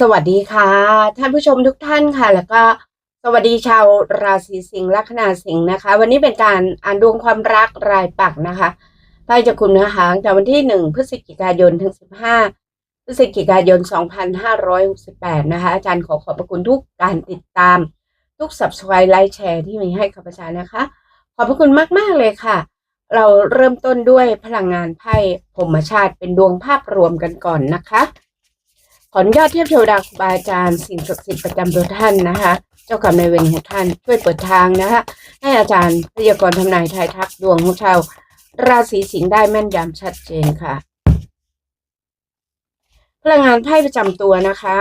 สวัสดีค่ะ ท่านผู้ชมทุกท่านค่ะ แล้วก็สวัสดีชาวราศีสิงห์ลัคนาสิงห์นะคะ วันนี้เป็นการอ่านดวงความรักรายปักนะคะไพ่จากคุณนะคะจากวันที่หนึ่งพฤศจิกายนถึงสิบห้าพฤศจิกายนสองพันห้าร้อยหกสิบแปดนะคะ อาจารย์ขอขอบพระคุณทุกการติดตามทุก subscribe ไลค์แชร์ที่มีให้ข้าพเจ้านะคะ ขอบพระคุณมาก ๆ เลยค่ะ เราเริ่มต้นด้วยพลังงานไพ่พรมชาติเป็นดวงภาพรวมกันก่อนนะคะ ขออนุญาตเทียบเทวดาครูบาอาจารย์สิ่งศักดิ์สิทธิ์ประจำตัวท่านนะคะ เจ้ากรรมนายเวรของท่านช่วยเปิดทางนะคะให้อาจารย์พยากรณ์ทำนายทายทักดวงของชาวราศีสิงห์ได้แม่นยำชัดเจนค่ะ พลังงานไพ่ประจำตัวนะคะ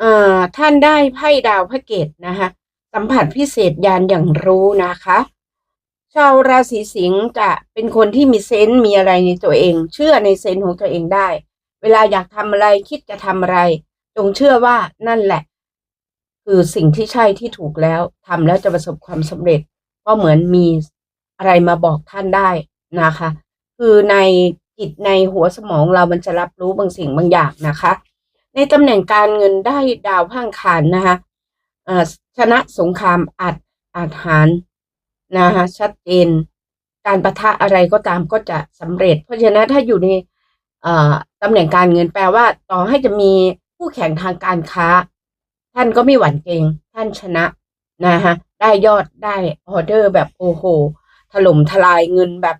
เอ่าท่านได้ไพ่ดาวพระเกตนะคะสัมผัสพิเศษยานอย่างรู้นะคะ ชาวราศีสิงห์จะเป็นคนที่มีเซนส์มีอะไรในตัวเอง เชื่อในเซนส์ของตัวเองได้ วลาอยากทำอะไรคิดจะทำอะไร จงเชื่อว่านั่นแหละ คือสิ่งที่ใช่ที่ถูกแล้วทำแล้วจะประสบความสำเร็จ ก็เหมือนมีอะไรมาบอกท่านได้นะคะ คือในจิตในหัวสมองเรามันจะรับรู้บางสิ่งบางอย่างนะคะ ในตำแหน่งการเงินได้ดาวพังคารนะคะชนะสงครามอาจอาหารนะคะชัดเจน การประทะอะไรก็ตามก็จะสำเร็จ เพราะฉะนั้นถ้าอยู่ใน ตำแหน่งการเงินแปลว่า ต่อให้จะมีคู่แข่งทางการค้า ท่านก็ไม่หวั่นเกรงท่านชนะนะคะได้ยอดได้ออเดอร์แบบโอ้โหถล่มทลายเงินแบบ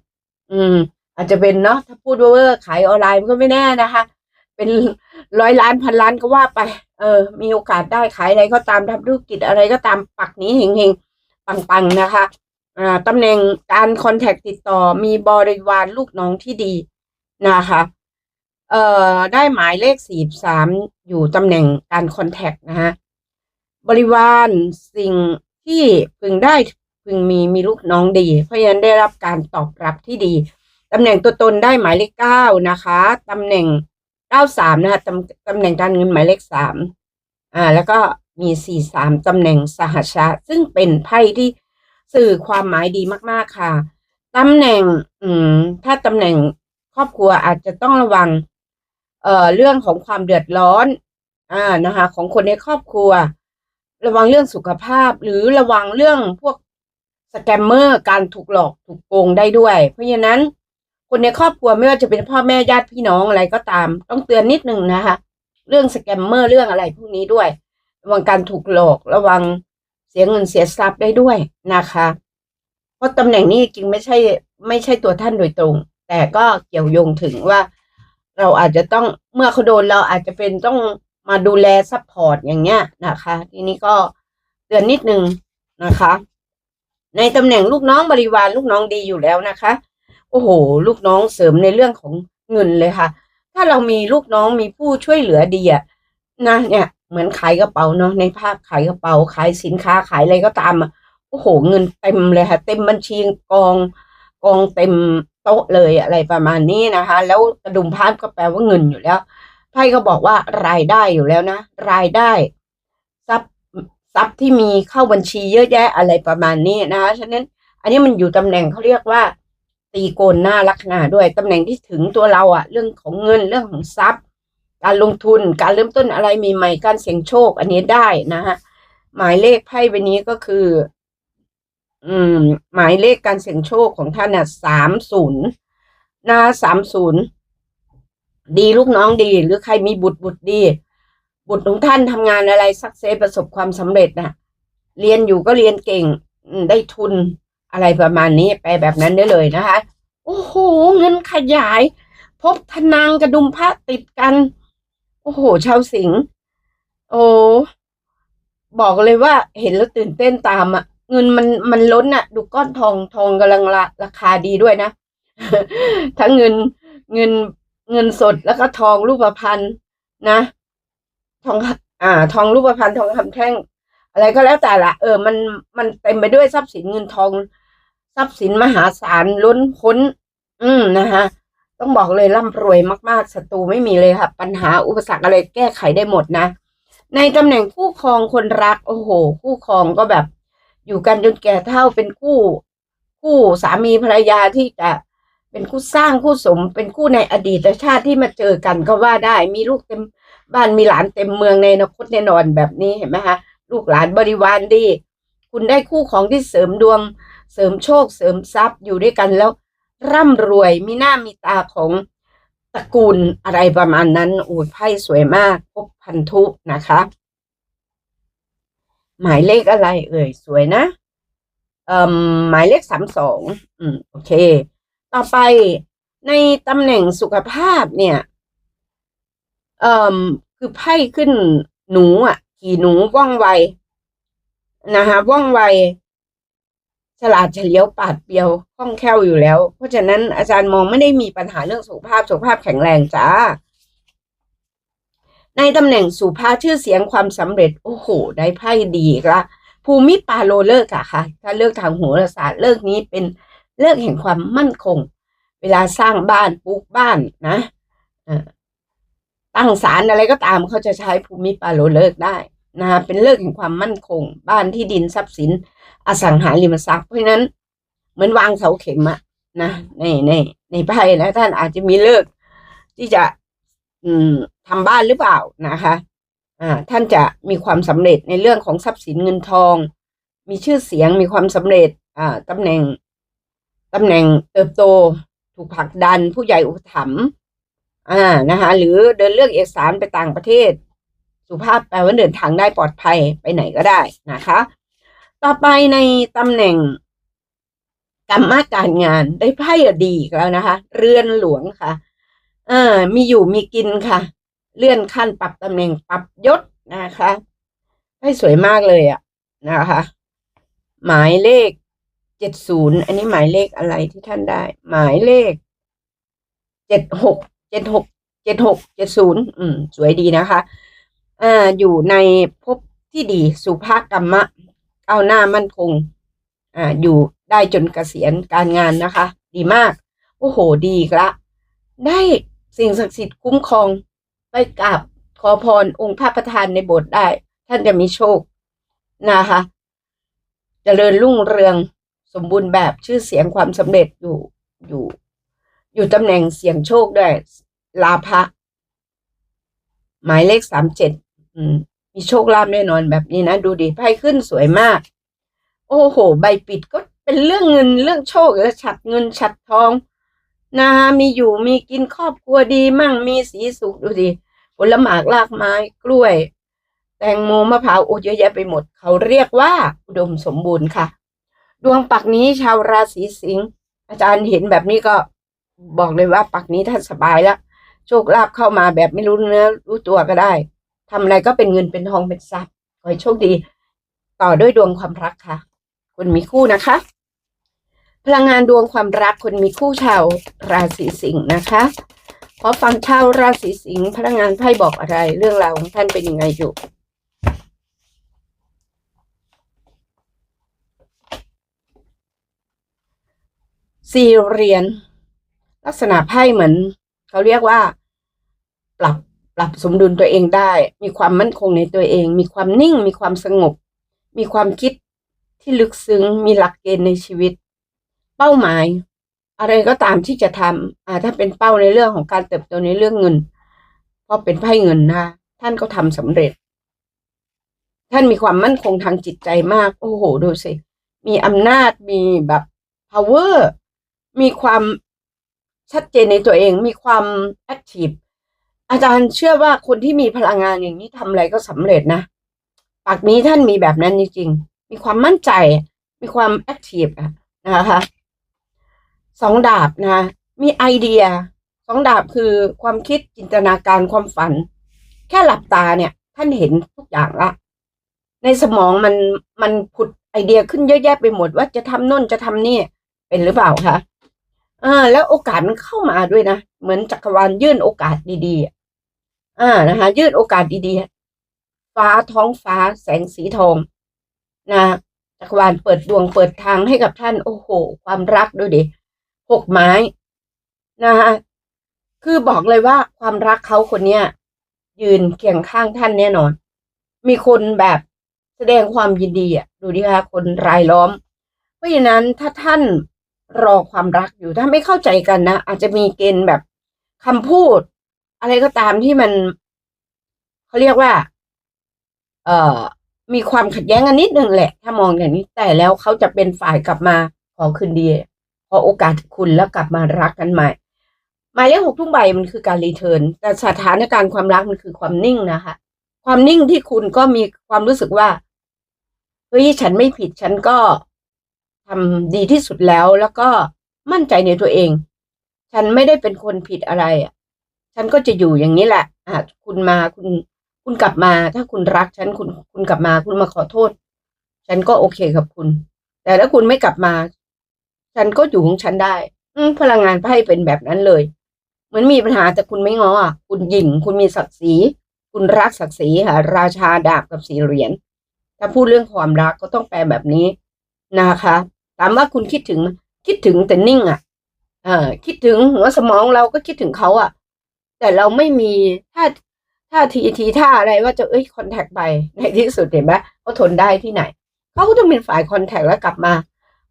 อืม อาจจะเป็นเนาะถ้าพูดว่าเวอร์ขายออนไลน์มันก็ไม่แน่นะคะ เป็นร้อยล้านพันล้านก็ว่าไป เออ มีโอกาสได้ขายอะไรก็ตามทำธุรกิจอะไรก็ตามปักนี้เฮงๆปังๆนะคะอ่าตำแหน่งการคอนแทคติดต่อมีบริวารลูกน้องที่ดีนะคะ เอ่อได้หมายเลขสี่สามอยู่ตำแหน่งการคอนแทคนะฮะบริวารสิ่งที่พึงได้พึงมีมีลูกน้องดี เพราะฉะนั้นได้รับการตอบรับที่ดีตำแหน่งตัวตนได้หมายเลขเก้านะคะตำแหน่งเก้าสามนะคะตำตำแหน่งการเงินหมายเลขสามอ่า แล้วก็มีสี่สามตำแหน่งสหชาซึ่งเป็นไพ่ที่สื่อความหมายดีมาก ๆ ค่ะตำแหน่ง อืม ถ้าตำแหน่งครอบครัวอาจจะต้องระวัง เอ่อเรื่องของความเดือดร้อนอ่านะคะ ของคนในครอบครัว ระวังเรื่องสุขภาพ หรือระวังเรื่องพวกสแกมเมอร์การถูกหลอกถูกโกงได้ด้วย เพราะฉะนั้น คนในครอบครัวไม่ว่าจะเป็นพ่อแม่ญาติพี่น้องอะไรก็ตาม ต้องเตือนนิดนึงนะคะ เรื่องสแกมเมอร์เรื่องอะไรพวกนี้ด้วย ระวังการถูกหลอกระวังเสียเงินเสียทรัพย์ได้ด้วยนะคะ เพราะตำแหน่งนี้จริงไม่ใช่ไม่ใช่ตัวท่านโดยตรง แต่ก็เกี่ยวโยงถึงว่า เราอาจจะต้องเมื่อเขาโดนเราอาจจะเป็นต้องมาดูแลซัพพอร์ตอย่างเงี้ยนะคะ ทีนี้ก็เตือนนิดนึงนะคะ ในตำแหน่งลูกน้องบริวารลูกน้องดีอยู่แล้วนะคะ โอ้โห ลูกน้องเสริมในเรื่องของเงินเลยค่ะ ถ้าเรามีลูกน้องมีผู้ช่วยเหลือดีอะนะเนี่ยเหมือนขายกระเป๋าเนาะในภาพขายกระเป๋าขายสินค้าขายอะไรก็ตามอะโอ้โห เงินเต็มเลยค่ะ เต็มบัญชีกองกองเต็ม โต๊ะเลยอะไรประมาณนี้นะคะ แล้วกระดุมพานก็แปลว่าเงินอยู่แล้วไพ่ก็บอกว่ารายได้อยู่แล้วนะ รายได้ทรัพย์ทรัพย์ที่มีเข้าบัญชีเยอะแยะอะไรประมาณนี้นะคะฉะนั้นอันนี้มันอยู่ตำแหน่งเขาเรียกว่า ตีโกนหน้าลักษณะด้วยตำแหน่งที่ถึงตัวเราอะเรื่องของเงินเรื่องของทรัพย์ การลงทุนการเริ่มต้นอะไรใหม่ๆการเสี่ยงโชค อันนี้ได้นะฮะหมายเลขไพ่ใบนี้ก็คือ หมายเลขการเสี่ยงโชคของท่านน่ะสามศูนย์นะสามศูนย์ดีลูกน้องดี หรือใครมีบุตรบุตรดี บุตรของท่านทำงานอะไรสักเซประสบความสำเร็จนะเรียนอยู่ก็เรียนเก่งได้ทุนอะไรประมาณนี้ไปแบบนั้นได้เลยนะคะ โอ้โหเงินขยาย พบทนางกระดุมพระติดกัน โอ้โหชาวสิงโอ้บอกเลยว่าเห็นแล้วตื่นเต้นตามอะ เงินมันมันล้นอะดูก้อนทองทองกำลังราราคาดีด้วยนะ ทั้งเงินเงินเงินสดแล้วก็ทองรูปพรรณนะทองอ่า ทองรูปพรรณทองคำแท่ง อะไรก็แล้วแต่ละเออ มันมันเต็มไปด้วยทรัพย์สินเงินทอง ทรัพย์สินมหาศาลล้นพ้น อืมนะคะต้องบอกเลยร่ำรวยมากๆศัตรูไม่มีเลยค่ะ ปัญหาอุปสรรคอะไรแก้ไขได้หมดนะ ในตำแหน่งคู่ครองคนรัก โอ้โห คู่ครองก็แบบ อยู่กันจนแก่เท่าเป็นคู่คู่สามีภรรยาที่จะเป็นคู่สร้างคู่สม เป็นคู่ในอดีตชาติที่มาเจอกันก็ว่าได้มีลูกเต็มบ้านมีหลานเต็มเมืองในอนาคตแน่นอนแบบนี้เห็นไหมคะลูกหลานบริวารดี คุณได้คู่ของที่เสริมดวง เสริมโชคเสริมทรัพย์อยู่ด้วยกันแล้ว ร่ำรวยมีหน้ามีตาของตระกูลอะไรประมาณนั้นโอ้ยไพ่สวยมากพบพันธุนะคะ หมายเลขอะไร เอ่ยสวยนะเอ่อหมายเลขสามสองอืมโอเค ต่อไปในตำแหน่งสุขภาพเนี่ยเอ่อคือไพ่ขึ้นหนูอะ ขี่หนูว่องไวนะคะว่องไวฉลาดเฉลียวปาดเปียวคล่องแคล่วอยู่แล้ว เพราะฉะนั้นอาจารย์มองไม่ได้มีปัญหาเรื่องสุขภาพสุขภาพแข็งแรงจ้า ในตำแหน่งสุภาชื่อเสียงความสำเร็จ โอ้โห ได้ไพ่ดีกละภูมิปาโลเลิกอะค่ะ ถ้าเลิกทางโหราศาสตร์เลิกนี้เป็นเลิกแห่งความมั่นคง เวลาสร้างบ้านปลูกบ้านนะตั้งศาลอะไรก็ตามเขาจะใช้ภูมิปาโลเลิกได้นะคะเป็นเลิกแห่งความมั่นคง บ้านที่ดินทรัพย์สิน อสังหาริมทรัพย์เพราะนั้นเหมือนวางเสาเข็มอะนะในในในไพ่นะท่านอาจจะมีเลิกที่จะ อืมทำบ้านหรือเปล่านะคะอ่าท่านจะมีความสำเร็จในเรื่องของทรัพย์สินเงินทอง มีชื่อเสียงมีความสำเร็จอ่าตำแหน่งตำแหน่งเติบโต ถูกผลักดันผู้ใหญ่อุปถัมภ์อ่านะคะหรือเดินเรื่องเอกสารไปต่างประเทศ สุภาพแปลว่าเดินทางได้ปลอดภัยไปไหนก็ได้นะคะ ต่อไปในตำแหน่งกรรมการงานได้ไพ่ดีแล้วนะคะ เรือนหลวงค่ะ ออมีอยู่มีกินค่ะ เลื่อนขั้นปรับตำแหน่งปรับยศนะคะไพ่สวยมากเลยอะนะคะ หมายเลขเจ็ดศูนย์อันนี้หมายเลขอะไรที่ท่านได้ หมายเลขเจ็ดหกเจ็ดหกเจ็ดหกเจ็ดศูนย์อืม สวยดีนะคะอ่าอยู่ในภพที่ดีสุภาพกรรมะก้าหน้ามั่นคง อ่า อยู่ได้จนเกษียณการงานนะคะ ดีมาก โอ้โห ดีละ ได้ สิ่งศักดิ์สิทธิ์คุ้มครองไปกราบขอพรองค์พระประธานในโบสถ์ได้ ท่านจะมีโชคนะคะจะเจริญรุ่งเรืองสมบูรณ์แบบชื่อเสียงความสำเร็จอยู่อยู่ อยู่ตำแหน่งเสียงโชคด้วยลาภะหมายเลขสามเจ็ดมีโชคลาภแน่นอนแบบนี้นะ ดูดิไพ่ขึ้นสวยมาก โอ้โห ใบปิดก็เป็นเรื่องเงินเรื่องโชคแล้วฉัดเงินฉัดทอง นะคะมีอยู่มีกินครอบครัวดีมั่งมีสีสุขดูดิผลหมากลากไม้กล้วย แตงโมมะพร้าวโอ้เยอะแยะไปหมด เขาเรียกว่าอุดมสมบูรณ์ค่ะ ดวงปักนี้ชาวราศีสิงห์อาจารย์เห็นแบบนี้ก็บอกเลยว่าปักนี้ท่านสบายแล้วโชคลาภเข้ามาแบบไม่รู้เนื้อรู้ตัวก็ได้ทำอะไรก็เป็นเงินเป็นทองเป็นทรัพย์ขอให้โชคดี ต่อด้วยดวงความรักค่ะ คุณมีคู่นะคะ พลังงานดวงความรักคนมีคู่ชาวราศีสิงห์นะคะขอฟังชาวราศีสิงห์พลังงานไพ่บอกอะไรเรื่องราวของท่านเป็นยังไงอยู่ สี่เหรียญลักษณะไพ่เหมือน เขาเรียกว่า ปรับปรับสมดุลตัวเองได้ มีความมั่นคงในตัวเอง มีความนิ่ง มีความสงบ มีความคิดที่ลึกซึ้ง มีหลักเกณฑ์ในชีวิต เป้าหมาย อะไรก็ตามที่จะทำอ่าถ้าเป็นเป้าในเรื่องของการเติบโตในเรื่องเงินเพราะเป็นไพ่เงินนะท่านก็ทำสำเร็จ ท่านมีความมั่นคงทางจิตใจมาก โอ้โห ดูสิ มีอำนาจมีแบบ power มีความชัดเจนในตัวเอง มีความ active อาจารย์เชื่อว่าคนที่มีพลังงานอย่างนี้ทำอะไรก็สำเร็จนะปากนี้ท่านมีแบบนั้นจริงๆ มีความมั่นใจ มีความ active นะคะ สองดาบนะ มีไอเดียสองดาบคือความคิดจินตนาการความฝัน แค่หลับตาเนี่ย ท่านเห็นทุกอย่างละ ในสมองมันมันผุดไอเดียขึ้นเยอะแยะไปหมดว่าจะทำโน่นจะทำนี่ เป็นหรือเปล่าคะอ่า แล้วโอกาสมันเข้ามาด้วยนะ เหมือนจักรวาลยื่นโอกาสดีๆอ่านะคะยื่นโอกาสดีๆ ฟ้าท้องฟ้าแสงสีทองนะจักรวาลเปิดดวงเปิดทางให้กับท่าน โอ้โห ความรักด้วยดิ หกไม้นะคะคือบอกเลยว่าความรักเขาคนเนี้ยยืนเคียงข้างท่านแน่นอน มีคนแบบแสดงความยินดีอะดูดิคะคนรายล้อม เพราะฉะนั้นถ้าท่านรอความรักอยู่ถ้าไม่เข้าใจกันนะอาจจะมีเกณฑ์แบบคำพูด อะไรก็ตามที่มันเขาเรียกว่า เอ่อ มีความขัดแย้งกันนิดนึงแหละ ถ้ามองอย่างนี้แต่แล้วเขาจะเป็นฝ่ายกลับมาขอคืนดี ขอโอกาสคุณแล้วกลับมารักกันใหม่ หมายเลขหกทุกใบมันคือการรีเทิร์นแต่สถานการณ์ความรักมันคือความนิ่งนะคะ ความนิ่งที่คุณก็มีความรู้สึกว่าเฮ้ยฉันไม่ผิดฉันก็ทำดีที่สุดแล้วแล้วก็มั่นใจในตัวเอง ฉันไม่ได้เป็นคนผิดอะไรอะ ฉันก็จะอยู่อย่างนี้แหละอะคุณมาคุณ คุณกลับมา ถ้าคุณรักฉันคุณคุณกลับมา คุณมาขอโทษ ฉันก็โอเคกับคุณ แต่ถ้าคุณไม่กลับมา ฉันก็อยู่ของฉันได้ อืพลังงานไพ่เป็นแบบนั้นเลย เหมือนมีปัญหาแต่คุณไม่ง้ออะคุณหยิ่งคุณมีศักดิ์ศรี คุณรักศักดิ์ศรีค่ะ ราชาดาบกับสีเหรียญ ถ้าพูดเรื่องความรักก็ต้องแปลแบบนี้นะคะ ถามว่าคุณคิดถึง คิดถึงแต่นิ่ง อะ เออคิดถึงหัวสมองเราก็คิดถึงเขาอะ แต่เราไม่มีท่าท่าทีทีท่าอะไรว่าจะเอ้ยคอนแทคไปในที่สุดเห็นไหมเขาทนได้ที่ไหน เขาก็ต้องเป็นฝ่ายคอนแทคแล้วกลับมา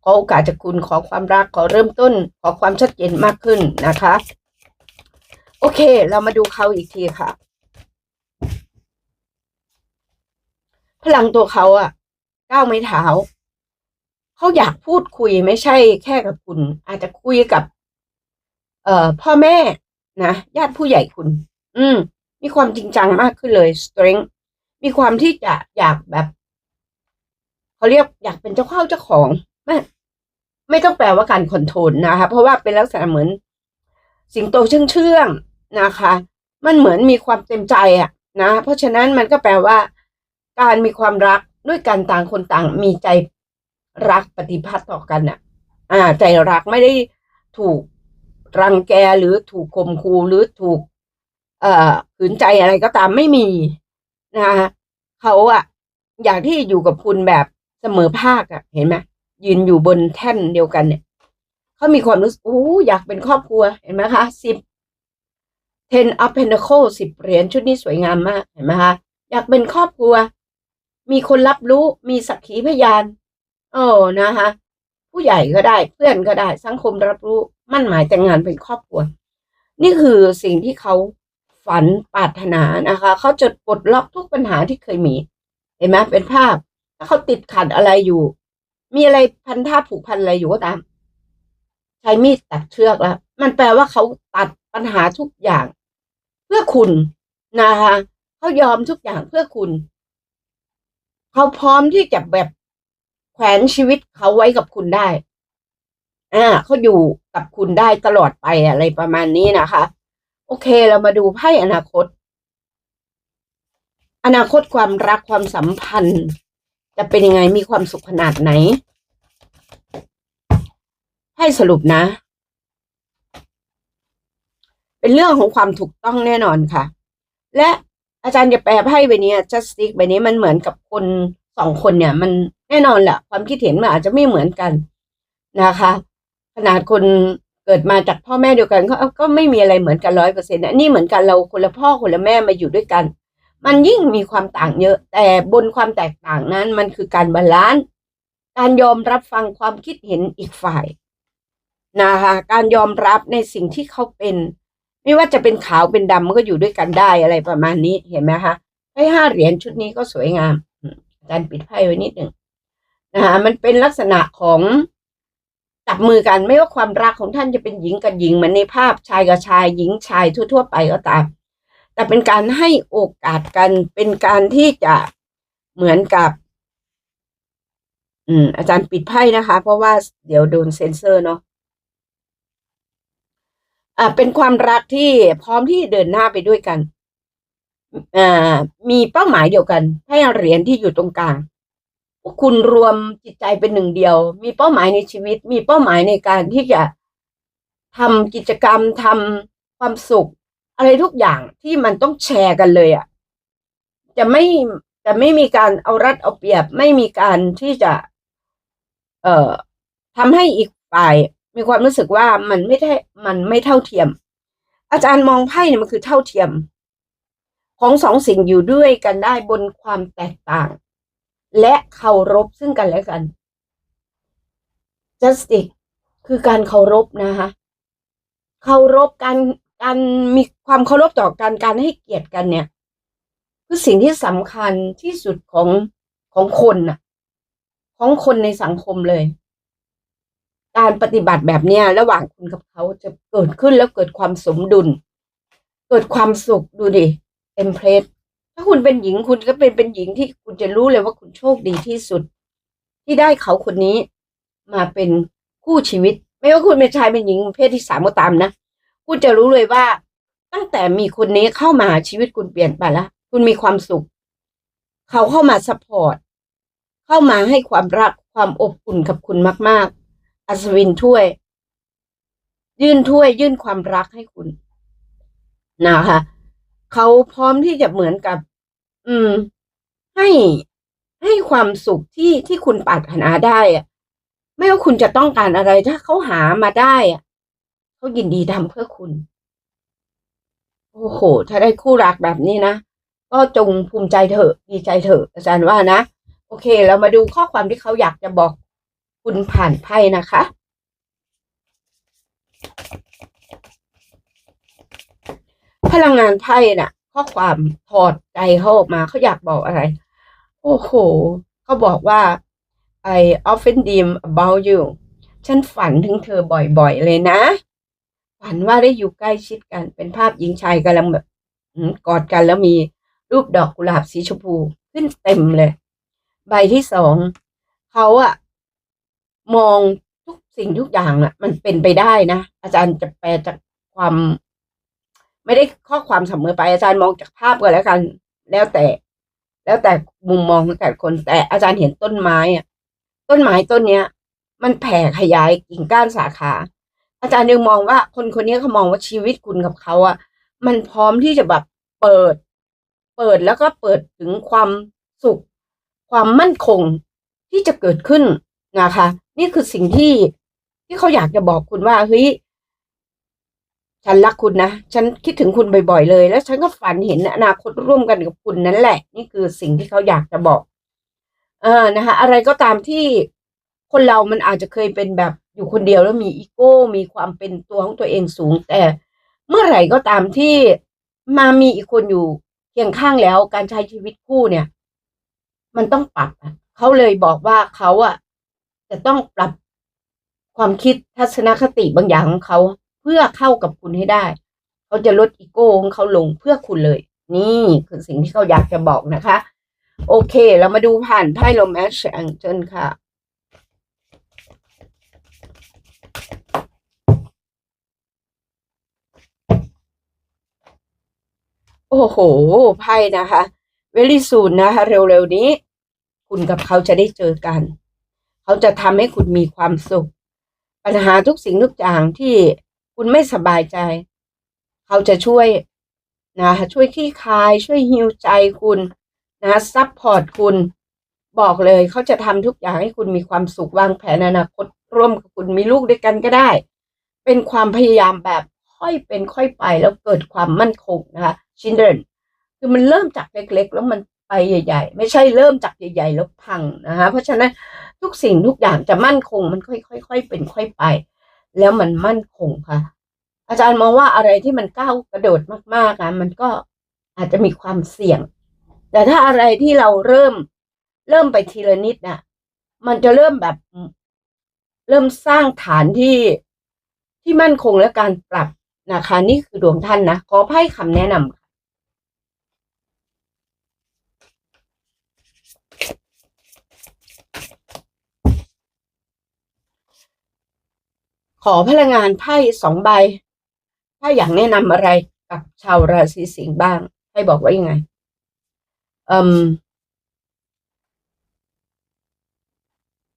ขอโอกาสจากคุณขอความรักขอเริ่มต้น ขอความชัดเจนมากขึ้นนะคะ โอเค เรามาดูเขาอีกทีค่ะ พลังตัวเขาอะก้าวไม่เท้าเขาอยากพูดคุยไม่ใช่แค่กับคุณ อาจจะคุยกับ เอ่อ พ่อแม่นะญาติผู้ใหญ่คุณ อืม มีความจริงจังมากขึ้นเลย strength มีความที่จะอยากแบบเขาเรียกอยากเป็นเจ้าเข้าเจ้าของไม่ ไม่ต้องแปลว่าการคอนโทรลนะคะ เพราะว่าเป็นลักษณะเหมือน สิงโตเชื่องเชื่องนะคะ มันเหมือนมีความเต็มใจอะนะ เพราะฉะนั้นมันก็แปลว่า การมีความรักด้วยการต่างคนต่างมีใจรักปฏิพัทธ์ต่อกันน่ะอ่า ใจรักไม่ได้ถูกรังแกหรือถูกข่มขู่หรือถูก เอ่อขืนใจอะไรก็ตามไม่มีนะคะเขาอะอยากที่อยู่กับคุณแบบเสมอภาคอะเห็นไหม ยืนอยู่บนแท่นเดียวกันเนี่ยเขามีความรู้สึกโอ้อยากเป็นครอบครัวเห็นไหมคะสิบ ten of pentacle สิบเหรียญชุดนี้สวยงามมากเห็นไหมคะอยากเป็นครอบครัว มีคนรับรู้มีสักขีพยานโอ้นะคะผู้ใหญ่ก็ได้เพื่อนก็ได้สังคมรับรู้มั่นหมายแต่งงานเป็นครอบครัว นี่คือสิ่งที่เขาฝันปรารถนานะคะเขาจะปลดล็อกทุกปัญหาที่เคยมี เห็นไหมเป็นภาพ ถ้าเขาติดขัดอะไรอยู่ มีอะไรพันท่าผูกพันอะไรอยู่ก็ตาม ใช้มีดตัดเชือกแล้ว มันแปลว่าเขาตัดปัญหาทุกอย่าง เพื่อคุณนะคะเขายอมทุกอย่างเพื่อคุณ เขาพร้อมที่จะแบบแขวนชีวิตเขาไว้กับคุณได้ อ่าเขาอยู่กับคุณได้ตลอดไปอะไรประมาณนี้นะคะ โอเคเรามาดูไพ่อนาคต อนาคตความรักความสัมพันธ์ จะเป็นยังไงมีความสุขขนาดไหน ให้สรุปนะ เป็นเรื่องของความถูกต้องแน่นอนค่ะ และอาจารย์จะแปลไพ่ใบนี้ justice ใบนี้มันเหมือนกับคนสองคนเนี่ย มันแน่นอนแหละความคิดเห็นมันอาจจะไม่เหมือนกันนะคะ ขนาดคนเกิดมาจากพ่อแม่เดียวกันก็ก็ไม่มีอะไรเหมือนกันร้อยเปอร์เซ็นต์นี่เหมือนกันเราคนละพ่อคนละแม่มาอยู่ด้วยกัน มันยิ่งมีความต่างเยอะ แต่บนความแตกต่างนั้นมันคือการบาลานซ์การยอมรับฟังความคิดเห็นอีกฝ่ายนะคะการยอมรับในสิ่งที่เขาเป็น ไม่ว่าจะเป็นขาวเป็นดำมันก็อยู่ด้วยกันได้อะไรประมาณนี้เห็นไหมคะไพ่ห้าเหรียญชุดนี้ก็สวยงามอืมอาจารย์ปิดไพ่ไว้นิดหนึ่งนะคะมันเป็นลักษณะของจับมือกันไม่ว่าความรักของท่านจะเป็นหญิงกับหญิงเหมือนในภาพชายกับชายหญิงชายทั่ว ๆ ไปก็ตาม แต่เป็นการให้โอกาสกันเป็นการที่จะเหมือนกับ อืม อาจารย์ปิดไพ่นะคะ เพราะว่าเดี๋ยวโดนเซ็นเซอร์เนาะอ่าเป็นความรักที่พร้อมที่เดินหน้าไปด้วยกันอ่ามีเป้าหมายเดียวกัน ให้เหรียญที่อยู่ตรงกลางคุณรวมจิตใจเป็นหนึ่งเดียว มีเป้าหมายในชีวิต มีเป้าหมายในการที่จะทำกิจกรรมทำความสุข อะไรทุกอย่างที่มันต้องแชร์กันเลยอะ่ะจะไม่จะไม่มีการเอารัดเอาเปรียบ ไม่มีการที่จะ เอ่อทำให้อีกฝ่ายมีความรู้สึกว่ามันไม่ได้มันไม่เท่าเทียม อาจารย์มองไพ่เนี่ยมันคือเท่าเทียม ของสองสิ่งอยู่ด้วยกันได้บนความแตกต่าง และเคารพซึ่งกันและกัน justice คือการเคารพนะคะเคารพการ การมีความเคารพต่อกันการให้เกียรติกันเนี่ย คือสิ่งที่สำคัญที่สุดของของคนน่ะ ของคนในสังคมเลย การปฏิบัติแบบเนี้ยระหว่างคุณกับเขาจะเกิดขึ้นแล้วเกิดความสมดุล เกิดความสุขดูดิเอ็มเพรสถ้าคุณเป็นหญิงคุณก็เป็นเป็นหญิงที่คุณจะรู้เลยว่าคุณโชคดีที่สุด ที่ได้เขาคนนี้มาเป็นคู่ชีวิต ไม่ว่าคุณเป็นชายเป็นหญิงเพศที่สามก็ตามนะ คุณจะรู้เลยว่า ตั้งแต่มีคนนี้เข้ามาชีวิตคุณเปลี่ยนไปแล้วคุณมีความสุข เขาเข้ามาสปอร์ตเข้ามาให้ความรักความอบอุ่นกับคุณมาก ๆ อัศวินถ้วย ยื่นถ้วย ยื่นความรักให้คุณนะคะเขาพร้อมที่จะเหมือนกับ อืม ให้ให้ความสุขที่ที่คุณปรารถนาได้อะไม่ว่าคุณจะต้องการอะไรถ้าเขาหามาได้อะ เขายินดีทำเพื่อคุณ โอ้โห ถ้าได้คู่รักแบบนี้นะ ก็จงภูมิใจเถอะ ดีใจเถอะ อาจารย์ว่านะ โอเค เรามาดูข้อความที่เขาอยากจะบอกคุณผ่านไพ่นะคะพลังงานไพ่น่ะ ข้อความถอดใจเขาออกมาเขาอยากบอกอะไร โอ้โหเขาบอกว่า I often dream about you ฉันฝันถึงเธอบ่อยๆเลยนะ ฝันว่าได้อยู่ใกล้ชิดกัน เป็นภาพหญิงชายกำลังแบบกอดกันแล้วมีรูปดอกกุหลาบสีชมพูขึ้นเต็มเลย ใบที่สองเขาอะมองทุกสิ่งทุกอย่างอะมันเป็นไปได้นะ อาจารย์จะแปลจากความ ไม่ได้ข้อความเสมอไปอาจารย์มองจากภาพก็แล้วกัน แล้วแต่ แล้วแต่มุมมองแต่ละคน แต่อาจารย์เห็นต้นไม้อะต้นไม้ต้นเนี้ย มันแผ่ขยายกิ่งก้านสาขา อาจารย์ยังมองว่าคนคนนี้เขามองว่าชีวิตคุณกับเขาอะมันพร้อมที่จะแบบเปิด เปิดแล้วก็เปิดถึงความสุข ความมั่นคงที่จะเกิดขึ้นนะคะ นี่คือสิ่งที่ที่เขาอยากจะบอกคุณว่าเฮ้ยฉันรักคุณนะ ฉันคิดถึงคุณบ่อยๆเลย แล้วฉันก็ฝันเห็นอนาคตร่วมกันกับคุณนั่นแหละ นี่คือสิ่งที่เขาอยากจะบอก เออนะคะ อะไรก็ตามที่คนเรามันอาจจะเคยเป็นแบบ อยู่คนเดียวแล้วมีอีโก้มีความเป็นตัวของตัวเองสูง แต่เมื่อไหร่ก็ตามที่มามีอีกคนอยู่เคียงข้างแล้วการใช้ชีวิตคู่เนี่ย มันต้องปรับเขาเลยบอกว่าเขาอะจะต้องปรับความคิดทัศนคติบางอย่างของเขาเพื่อเข้ากับคุณให้ได้ เขาจะลดอีโก้ของเขาลงเพื่อคุณเลย นี่คือสิ่งที่เขาอยากจะบอกนะคะ โอเค เรามาดูผ่านไพ่โรแมนต์แองเจิลค่ะ โอ้โห ไพ่นะคะ เวลี่ซูนนะคะ เร็วๆนี้ คุณกับเขาจะได้เจอกัน เขาจะทำให้คุณมีความสุข ปัญหาทุกสิ่งทุกอย่างที่คุณไม่สบายใจ เขาจะช่วยนะคะช่วยขี้คาย ช่วยฮิวใจคุณนะซัพพอร์ตคุณ บอกเลยเขาจะทำทุกอย่างให้คุณมีความสุขวางแผนอนาคตร่วมกับคุณมีลูกด้วยกันก็ได้ เป็นความพยายามแบบค่อยเป็นค่อยไปแล้วเกิดความมั่นคงนะคะ ชินเดนคือมันเริ่มจากเล็ก ๆ แล้วมันไปใหญ่ ๆ ไม่ใช่เริ่มจากใหญ่ ๆ แล้วพังนะคะเพราะฉะนั้นทุกสิ่งทุกอย่างจะมั่นคงมันค่อยๆเป็นค่อยไป แล้วมันมั่นคงค่ะ อาจารย์มองว่าอะไรที่มันก้าวกระโดดมากๆนะมันก็อาจจะมีความเสี่ยง แต่ถ้าอะไรที่เราเริ่มเริ่มไปทีละนิดน่ะ มันจะเริ่มแบบ เริ่มสร้างฐานที่ที่มั่นคงและการปรับนะคะนี่คือดวงท่านนะขอไพ่คำแนะนำค่ะ ขอพลังงานไพ่สองใบ ถ้าอยากแนะนำอะไรกับชาวราศีสิงห์บ้างไพ่บอกว่ายังไงอืม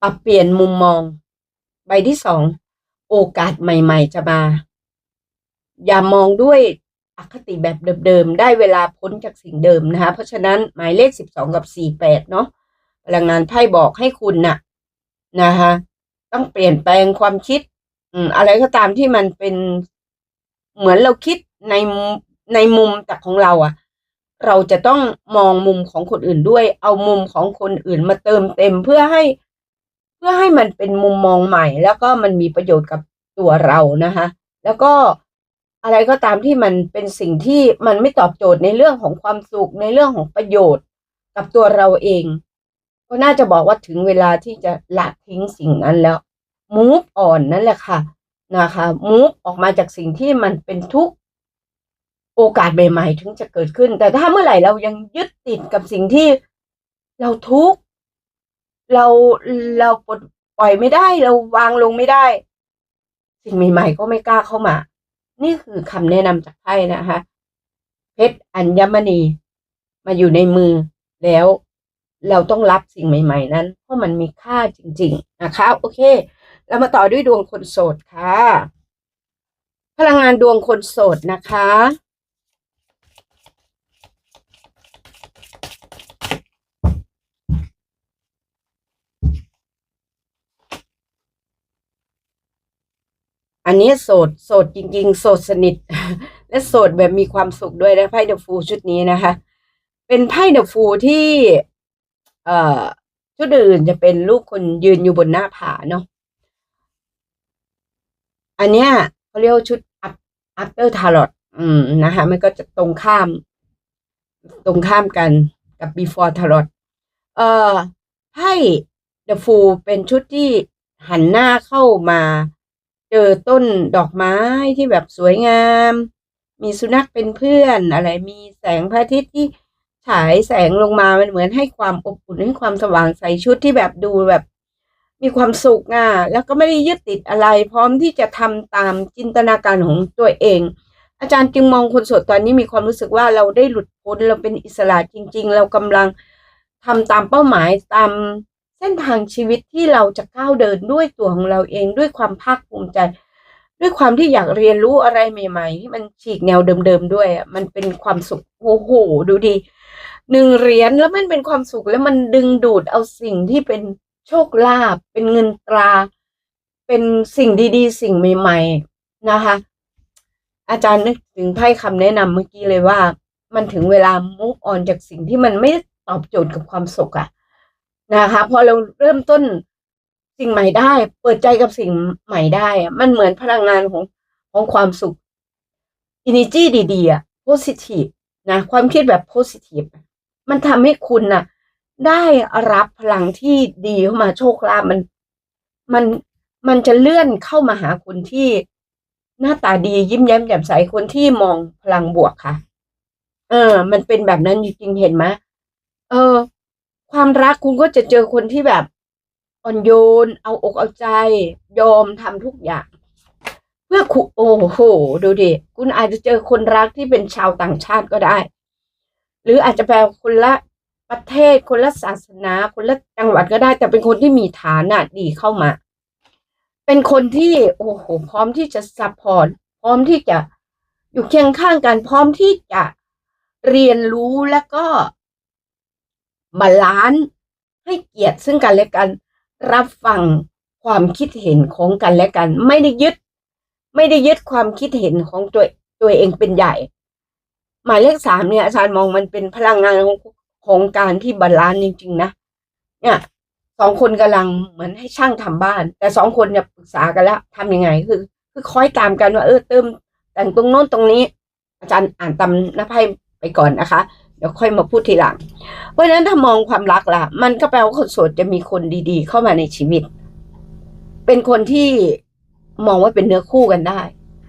ปรับเปลี่ยนมุมมอง ใบที่สองโอกาสใหม่ ๆ จะมา อย่ามองด้วยอคติแบบเดิมๆ ได้เวลาพ้นจากสิ่งเดิมนะคะ เพราะฉะนั้นหมายเลขสิบสองกับสี่แปดเนาะพลังงานไพ่บอกให้คุณน่ะนะคะต้องเปลี่ยนแปลงความคิด อืมอะไรก็ตามที่มันเป็นเหมือนเราคิดในในมุมจากของเราอะ่ะ เราจะต้องมองมุมของคนอื่นด้วย เอามุมของคนอื่นมาเติมเต็มเพื่อให้ เพื่อให้มันเป็นมุมมองใหม่ แล้วก็มันมีประโยชน์กับตัวเรานะคะ แล้วก็อะไรก็ตามที่มันเป็นสิ่งที่มันไม่ตอบโจทย์ในเรื่องของความสุขในเรื่องของประโยชน์กับตัวเราเอง ก็น่าจะบอกว่าถึงเวลาที่จะละทิ้งสิ่งนั้นแล้ว move on นั่นแหละค่ะนะคะ move ออกมาจากสิ่งที่มันเป็นทุกโอกาสใหม่ๆ ถึงจะเกิดขึ้น แต่ถ้าเมื่อไหร่เรายังยึดติดกับสิ่งที่เราทุกเราเราปลดปล่อยไม่ได้ เราวางลงไม่ได้ สิ่งใหม่ๆ ก็ไม่กล้าเข้ามา นี่คือคำแนะนำจากไพ่นะคะ เพชรอัญมณีมาอยู่ในมือแล้วเราต้องรับสิ่งใหม่ ๆ นั้น เพราะมันมีค่าจริง ๆ นะคะ โอเค เรามาต่อด้วยดวงคนโสดค่ะ พลังงานดวงคนโสดนะคะ อันนี้โสด โสดจริง ๆ โสดสนิท และโสดแบบมีความสุขด้วยนะไพ่เดอะฟูชุดนี้นะคะ เป็นไพ่เดอะฟูที่ เอ่อชุดอื่นจะเป็นรูปคนยืนอยู่บนหน้าผาเนาะ อันเนี้ยเขาเรียกชุด after tarot อืมนะคะมันก็จะตรงข้าม ตรงข้ามกันกับ before tarot เอ่อไพ่ the fool เป็นชุดที่หันหน้าเข้ามาเจอต้นดอกไม้ที่แบบสวยงาม มีสุนัขเป็นเพื่อนอะไรมีแสงพระอาทิตย์ที่ฉายแสงลงมามันเหมือนให้ความอบอุ่นให้ความสว่างใสชุดที่แบบดูแบบ มีความสุขอะแล้วก็ไม่ได้ยึดติดอะไร พร้อมที่จะทำตามจินตนาการของตัวเอง อาจารย์จึงมองคนโสดตอนนี้มีความรู้สึกว่าเราได้หลุดพ้นเราเป็นอิสระจริง ๆ เรากำลังทำตามเป้าหมายตามเส้นทางชีวิตที่เราจะก้าวเดินด้วยตัวของเราเองด้วยความภาคภูมิใจ ด้วยความที่อยากเรียนรู้อะไรใหม่ๆที่มันฉีกแนวเดิมๆด้วยอะมันเป็นความสุขโอ้โหดูดิหนึ่งเหรียญแล้วมันเป็นความสุขแล้วมันดึงดูดเอาสิ่งที่เป็น โชคลาภเป็นเงินตรา เป็นสิ่งดีๆ สิ่งใหม่ ๆนะคะ อาจารย์นึกถึงไพ่คำแนะนำเมื่อกี้เลยว่า มันถึงเวลา move on จากสิ่งที่มันไม่ตอบโจทย์กับความสุขอะนะคะพอเราเริ่มต้นสิ่งใหม่ได้ เปิดใจกับสิ่งใหม่ได้อะมันเหมือนพลังงานของของความสุข energy ดีๆอะ positive นะ ความคิดแบบ positive มันทำให้คุณน่ะ ได้รับพลังที่ดีเข้ามาโชคลาภมันมันมันจะเลื่อนเข้ามาหาคุณที่หน้าตาดียิ้มแย้มแจ่มใสคนที่มองพลังบวกค่ะ เออ มันเป็นแบบนั้นจริงๆเห็นไหมเออ ความรักคุณก็จะเจอคนที่แบบอ่อนโยน เอาอกเอาใจ ยอมทำทุกอย่าง เพื่อคุณโอ้โหดูดิคุณอาจจะเจอคนรักที่เป็นชาวต่างชาติก็ได้ หรืออาจจะแปลคนละ ประเทศคนละศาสนา คนละจังหวัดก็ได้ แต่เป็นคนที่มีฐานะดีเข้ามา เป็นคนที่โอ้โหพร้อมที่จะซัพพอร์ตพร้อมที่จะอยู่เคียงข้างกันพร้อมที่จะเรียนรู้แล้วก็บาลานซ์ให้เกียรติซึ่งกันและกัน รับฟังความคิดเห็นของกันและกัน ไม่ได้ยึด ไม่ได้ยึดความคิดเห็นของตัวตัวเองเป็นใหญ่ หมายเลขสามเนี่ยอาจารย์มองมันเป็นพลังงานของ ของการที่บาลานซ์จริง ๆ นะ เนี่ยสองคนกำลังเหมือนให้ช่างทำบ้าน แต่สองคนเนี่ยปรึกษากันแล้วทำยังไงคือ คือคอยตามกันว่าเออเติมแต่งตรงโน้นตรงนี้ อาจารย์อ่านตามหน้าไพ่ไปก่อนนะคะเดี๋ยวค่อยมาพูดทีหลัง เพราะฉะนั้นถ้ามองความรักล่ะ มันก็แปลว่าคนโสดจะมีคนดีๆ เข้ามาในชีวิต เป็นคนที่มองว่าเป็นเนื้อคู่กันได้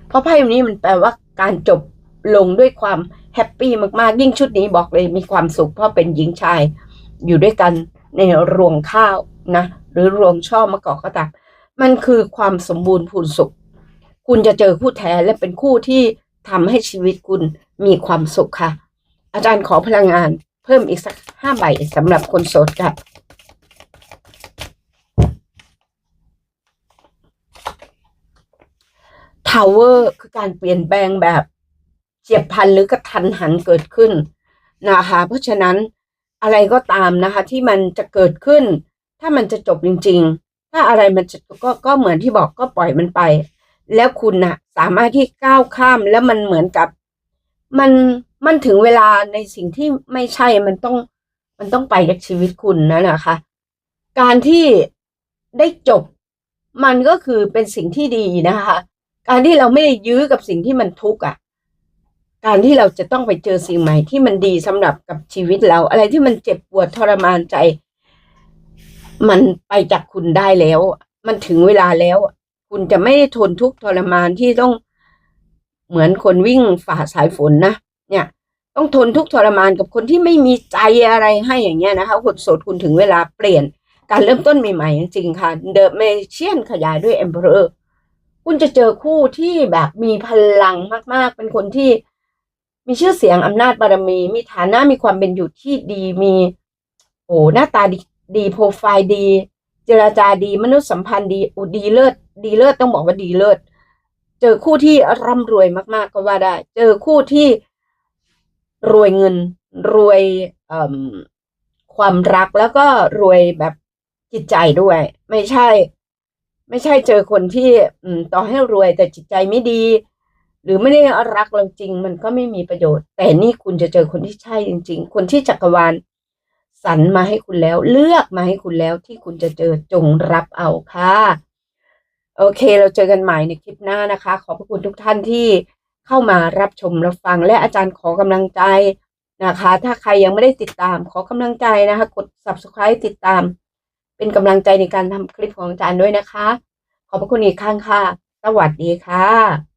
เพราะไพ่นี้มันแปลว่าการจบ ลงด้วยความแฮปปี้มากๆ ยิ่งชุดนี้บอกเลยมีความสุขเพราะเป็นหญิงชายอยู่ด้วยกันในรวงข้าวนะหรือรวงช่อมะกอกก็ตามมันคือความสมบูรณ์พูนสุข คุณจะเจอคู่แท้และเป็นคู่ที่ทำให้ชีวิตคุณมีความสุขค่ะ อาจารย์ขอพลังงานเพิ่มอีกสักห้าใบสำหรับคนโสดค่ะทาวเวอร์คือการเปลี่ยนแปลงแบบ เฉียบพลันหรือกระทันหันเกิดขึ้นนะคะเพราะฉะนั้นอะไรก็ตามนะคะ ที่มันจะเกิดขึ้น ถ้ามันจะจบจริง ๆ ถ้าอะไรมันจะก็ก็เหมือนที่บอกก็ปล่อยมันไป แล้วคุณนะสามารถที่ก้าวข้ามแล้วมันเหมือนกับ มันมันถึงเวลาในสิ่งที่ไม่ใช่มันต้อง มันต้องไปจากชีวิตคุณนะนะคะ การที่ได้จบ มันก็คือเป็นสิ่งที่ดีนะคะ การที่เราไม่ได้ยื้อกับสิ่งที่มันทุกข์อะ การที่เราจะต้องไปเจอสิ่งใหม่ที่มันดีสำหรับกับชีวิตเรา อะไรที่มันเจ็บปวดทรมานใจ มันไปจากคุณได้แล้ว มันถึงเวลาแล้ว คุณจะไม่ได้ทนทุกข์ทรมานที่ต้องเหมือนคนวิ่งฝ่าสายฝนนะเนี่ย ต้องทนทุกข์ทรมานกับคนที่ไม่มีใจอะไรให้อย่างเงี้ยนะคะคนโสดคุณถึงเวลาเปลี่ยนการเริ่มต้นใหม่ๆจริงๆค่ะเดอะเมเชียนขยายด้วยเอ็มเพอร์คุณจะเจอคู่ที่แบบมีพลังมากๆ เป็นคนที่ มีชื่อเสียงอำนาจบารมี มีฐานะมีความเป็นอยู่ที่ดีมีโอ้หน้าตาดีดีโปรไฟล์ดี เจรจาดี มนุษยสัมพันธ์ดีอุดีเลิศดีเลิศต้องบอกว่าดีเลิศเจอคู่ที่ร่ำรวยมาก ๆ ก็ว่าได้ เจอคู่ที่รวยเงิน รวยความรักแล้วก็รวยแบบจิตใจด้วย ไม่ใช่ ไม่ใช่เจอคนที่ต่อให้รวยแต่จิตใจไม่ดี หรือไม่ได้รักเราจริง มันก็ไม่มีประโยชน์ แต่นี่คุณจะเจอคนที่ใช่จริง ๆ คนที่จักรวาลสรรมาให้คุณแล้ว เลือกมาให้คุณแล้วที่คุณจะเจอจงรับเอาค่ะ โอเค เราเจอกันใหม่ในคลิปหน้านะคะ ขอบพระคุณทุกท่านที่เข้ามารับชมรับฟังและอาจารย์ขอกำลังใจนะคะ ถ้าใครยังไม่ได้ติดตามขอกำลังใจนะคะ กด subscribe ติดตาม เป็นกำลังใจในการทำคลิปของอาจารย์ด้วยนะคะ ขอบพระคุณอีกครั้งค่ะ สวัสดีค่ะ